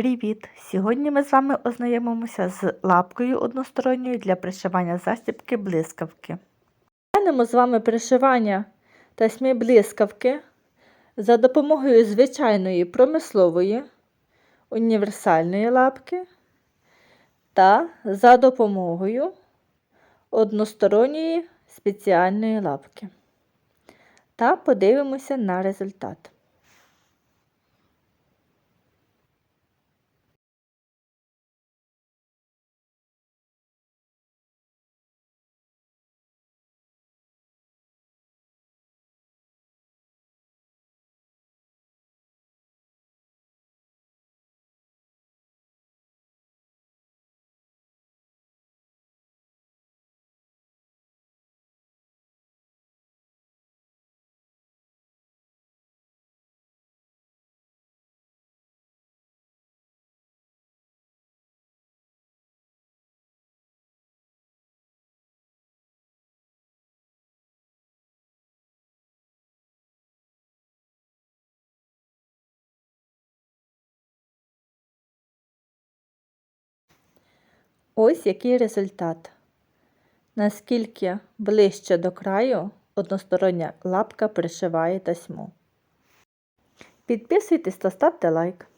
Привіт! Сьогодні ми з вами ознайомимося з лапкою односторонньою для пришивання застібки блискавки. Глянемо з вами пришивання тасьми блискавки за допомогою звичайної промислової універсальної лапки та за допомогою односторонньої спеціальної лапки. Та подивимося на результат. Ось який результат. Наскільки ближче до краю одностороння лапка пришиває тасьму. Підписуйтесь та ставте лайк.